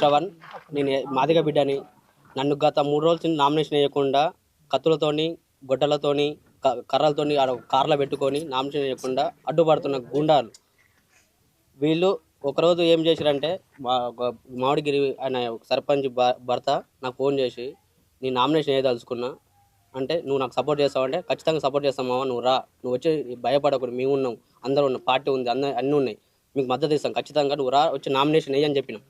శ్రవణ్ నేను మాదిగ బిడ్డని. నన్ను గత మూడు రోజుల నుంచి నామినేషన్ వేయకుండా కత్తులతోని గొడ్డలతోని క- కర్రలతోని ఆడ కార్లో పెట్టుకొని నామినేషన్ వేయకుండా అడ్డుపడుతున్న గుండాలు. వీళ్ళు ఒకరోజు ఏం చేశారంటే మా ఒక మామిడిగిరి ఆయన సర్పంచ్ భర్త నాకు ఫోన్ చేసి నీ నామినేషన్ వేయదలుచుకున్నా. అంటే నువ్వు నాకు సపోర్ట్ చేస్తావంటే ఖచ్చితంగా సపోర్ట్ చేస్తామావా నువ్వు రా. నువ్వు వచ్చి భయపడకూడదు మేము ఉన్నాం. అందరూ ఉన్నాం. పార్టీ ఉంది అన్న అన్నీ ఉన్నాయి. మీకు మద్దతు ఇస్తాం. ఖచ్చితంగా నువ్వు రా వచ్చి నామినేషన్ వేయని చెప్పినాం.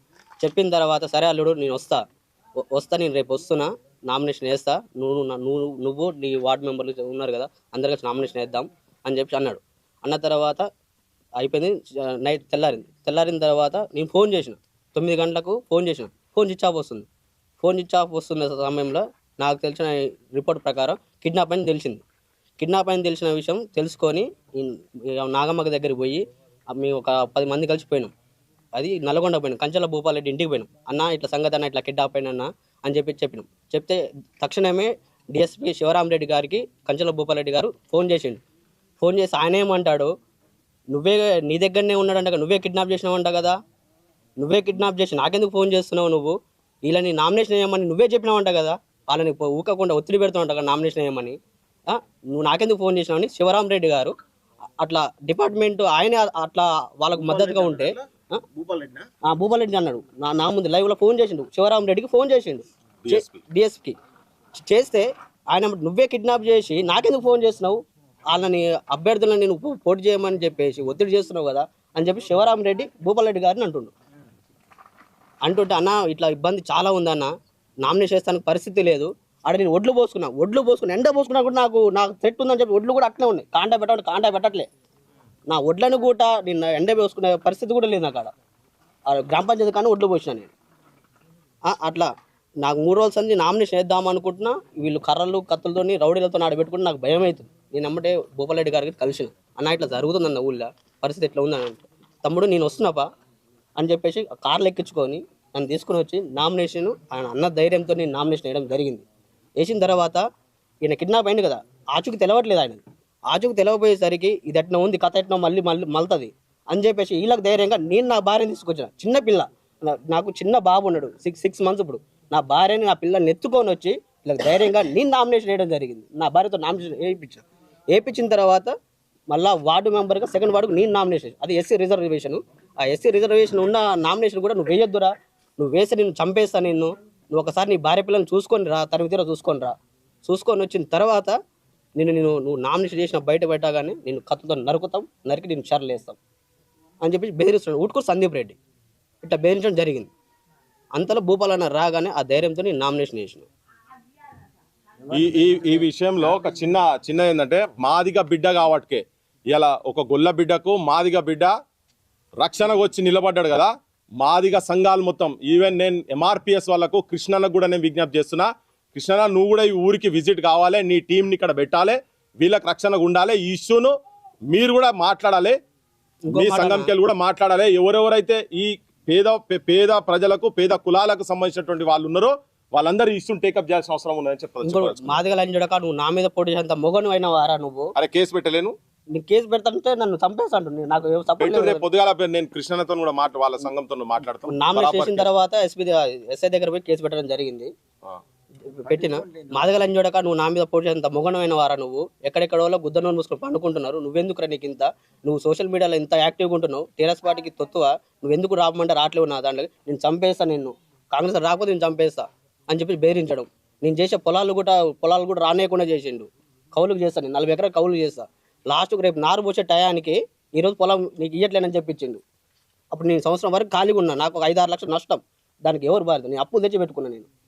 చెప్పిన తర్వాత సరే అల్లుడు నేను వస్తా. వస్తా నేను రేపు వస్తున్నా. నామినేషన్ వేస్తా. నువ్వు నువ్వు నువ్వు నీ వార్డు మెంబర్లు ఉన్నారు కదా అందరు కలిసి నామినేషన్ వేద్దాం అని చెప్పి అన్నాడు. అన్న తర్వాత అయిపోయింది. నైట్ తెల్లారింది. తెల్లారిన తర్వాత నేను ఫోన్ చేసిన. తొమ్మిది గంటలకు ఫోన్ చేసిన. ఫోన్ స్విచ్ ఆఫ్ వస్తుంది. ఫోన్ స్విచ్ ఆఫ్ వస్తున్న సమయంలో నాకు తెలిసిన రిపోర్ట్ ప్రకారం కిడ్నాప్ అని తెలిసింది. కిడ్నాప్ అని తెలిసిన విషయం తెలుసుకొని నాగమ్మకి దగ్గరికి పోయి మేము ఒక పది మంది కలిసిపోయినాం. అది నల్గొండ పోయినాం. కంచెల భూపాలరెడ్డి ఇంటికి పోయినాం. అన్న ఇట్లా సంగతి అన్న ఇట్లా కిడ్నాప్ అయినా అని చెప్పి చెప్పినాం. చెప్తే తక్షణమే డిఎస్పీ శివరామరెడ్డి గారికి కంచెల భూపాలరెడ్డి గారు ఫోన్ చేసిండు. ఫోన్ చేసి ఆయన ఏమంటాడు? నువ్వే నీ దగ్గరనే ఉన్నాడంట నువ్వే కిడ్నాప్ చేసినావంట కదా. నువ్వే కిడ్నాప్ చేసి నాకెందుకు ఫోన్ చేస్తున్నావు నువ్వు? వీళ్ళని నామినేషన్ వేయమని నువ్వే చెప్పినావంట కదా. వాళ్ళని ఊకకుండా ఒత్తిడి పెడుతున్నావంట కదా నామినేషన్ వేయమని. నువ్వు నాకెందుకు ఫోన్ చేసినావని శివరామ్ రెడ్డి గారు అట్లా డిపార్ట్మెంట్ ఆయన అట్లా వాళ్ళకు మద్దతుగా ఉంటే భూపాల్ రెడ్డి అన్నాడు. నా నా ముందు లైవ్లో ఫోన్ చేసిండు. శివరామ్ రెడ్డికి ఫోన్ చేసిండు. డిఎస్పి చేస్తే ఆయన నువ్వే కిడ్నాప్ చేసి నాకెందుకు ఫోన్ చేస్తున్నావు? వాళ్ళని అభ్యర్థులను నేను పోటీ చేయమని చెప్పేసి ఒత్తిడి చేస్తున్నావు కదా అని చెప్పి శివరామ్ రెడ్డి భూపాల్ రెడ్డి గారిని అంటుండు. అంటుంటే అన్న ఇట్లా ఇబ్బంది చాలా ఉందన్న నామినేషన్ చేస్తానికి పరిస్థితి లేదు. ఆడ నేను ఒడ్లు పోసుకున్నా. ఒడ్లు పోసుకున్నా ఎండ పోసుకున్నా కూడా నాకు నాకు సెట్ ఉందని చెప్పి ఒడ్లు కూడా అట్లే ఉన్నాయి. కాంటా పెట్టండి కాంటా పెట్టట్లే. నా ఒడ్లను కూడా నిన్న ఎండ పోసుకునే పరిస్థితి కూడా లేదు నాకు ఆడ గ్రామ పంచాయతీ కానీ ఒడ్లు పోసిన నేను. అట్లా నాకు మూడు రోజుల సంది నామినేషన్ వేద్దాం అనుకుంటున్నా వీళ్ళు కర్రలు కత్తులతోని రౌడీలతో ఆడబెట్టుకుంటే నాకు భయం అవుతుంది. నేను అమ్మటే భూపాలరెడ్డి గారికి కలిసిన. అన్న ఇట్లా జరుగుతుందన్న ఊళ్ళో పరిస్థితి ఎట్లా ఉందని అంటే తమ్ముడు నేను వస్తున్నాపా అని చెప్పేసి కార్లు ఎక్కించుకొని నన్ను తీసుకుని వచ్చి నామినేషన్ ఆయన అన్న ధైర్యంతో నేను నామినేషన్ వేయడం జరిగింది. వేసిన తర్వాత ఈయన కిడ్నాప్ అయింది కదా ఆచూకి తెలవట్లేదు ఆయన ఆచుకు తెలవపోయేసరికి ఇది ఎట్నో ఉంది కథ ఎట్నో మళ్ళీ మళ్ళీ మళ్తుంది అని చెప్పేసి వీళ్ళకి ధైర్యంగా నేను నా భార్యని తీసుకొచ్చిన. చిన్న పిల్ల. నాకు చిన్న బాబు ఉన్నాడు సిక్స్ సిక్స్ మంత్స్ ఇప్పుడు. నా భార్యని నా పిల్లని ఎత్తుకొని వచ్చి వీళ్ళకి ధైర్యంగా నేను నామినేషన్ వేయడం జరిగింది. నా భార్యతో నామినేషన్ వేయించాను వేయించిన తర్వాత మళ్ళా వార్డు మెంబర్గా సెకండ్ వార్డుకు నేను నామినేషన్ అది ఎస్సీ రిజర్వేషన్. ఆ ఎస్సీ రిజర్వేషన్ ఉన్న నామినేషన్ కూడా నువ్వు వేయొద్దురా. నువ్వు వేసి నేను చంపేస్తా నిన్ను. నువ్వు ఒకసారి నీ భార్య పిల్లల్ని చూసుకొని రా తన తీరా చూసుకొని రా. చూసుకొని వచ్చిన తర్వాత నేను నేను నువ్వు నామినేషన్ చేసిన బయట పెట్టగానే నేను కత్తుతో నరుకుతాం నరికి నేను చర్లేస్తాం అని చెప్పి బెదిరిస్తున్నాడు. ఊటుకూరు సందీప్ రెడ్డి. ఇట్లా బెదిరించడం జరిగింది. అంతలో భూపాలన్న రాగానే ఆ ధైర్యంతో నేను నామినేషన్ చేసిన. ఈ ఈ ఈ విషయంలో ఒక చిన్న చిన్న ఏంటంటే మాదిగ బిడ్డ కాబట్టికే. ఇలా ఒక గొల్ల బిడ్డకు మాదిగ బిడ్డ రక్షణకు వచ్చి నిలబడ్డాడు కదా. మాదిగ సంఘాలు మొత్తం. ఈవెన్ నేను ఎంఆర్పిఎస్ వాళ్ళకు కృష్ణన్నకు కూడా నేను విజ్ఞప్తి చేస్తున్నా. కృష్ణన్న నువ్వు కూడా ఈ ఊరికి విజిట్ కావాలి నీ టీంని ఇక్కడ పెట్టాలి వీళ్ళకి రక్షణగా ఉండాలి ఈ ఇష్యూను మీరు కూడా మాట్లాడాలి మీ సంఘంకి వెళ్ళి కూడా మాట్లాడాలి ఎవరెవరైతే ఈ పేద పేద ప్రజలకు పేద కులాలకు సంబంధించినటువంటి వాళ్ళు ఉన్నారో వాళ్ళందరూ ఈ ఇష్యూని టేకప్ చేయాల్సిన అవసరం ఉందని చెప్పారు మాదిగ లంజడక నువ్వు నా మీద పోటీ చేసేంత మొగను అయిన వారా నువ్వు? అరే కేసు పెట్టలేను. నీ కేసు పెడతాంటే నన్ను చంపేస్తాడు. నాకు రేపు పొద్దుగాల నేను కృష్ణతో కూడా మాట వాళ్ళ సంఘంతో మాట్లాడతాను నామినేషన్ చేసిన తర్వాత ఎస్పీ ఎస్ఐ దగ్గర పోయి కేసు పెట్టడం జరిగింది. పెట్టిన? మాదగలని చూడక నువ్వు నా మీద పోటీ చేసేంత మొగనమైన వారా నువ్వు? ఎక్కడెక్కడ వాళ్ళు గుద్ద నోరు మూసుకొని పండుకుంటున్నారు. నువ్వెందుకు నీకు ఇంత నువ్వు సోషల్ మీడియాలో ఇంత యాక్టివ్గా ఉంటున్నావు? టీఆర్ఎస్ పార్టీకి తొత్తువ? నువ్వెందుకు రామంటే రావట్లేవు నా దాంట్లో. నేను చంపేస్తా నిన్ను. కాంగ్రెస్ రాకపోతే నేను చంపేస్తా అని చెప్పి బెదిరించడం. నేను చేసే పొలాలు కూడా పొలాలు కూడా రానేయకుండా చేసిండు. కౌలుకు చేస్తాను నేను. నలభై ఎకరాలు కౌలు చేస్తా. లాస్ట్కి రేపు నారు పోసే టయానికి ఈరోజు పొలం నీకు ఇయ్యట్లేనని చెప్పించిండు. అప్పుడు నేను సంవత్సరం వరకు ఖాళీగా ఉన్నా. నాకు ఒక ఐదు ఆరు లక్షలు నష్టం. దానికి ఎవరు బాధ్యత? నేను అప్పులు తెచ్చి పెట్టుకున్నా నేను.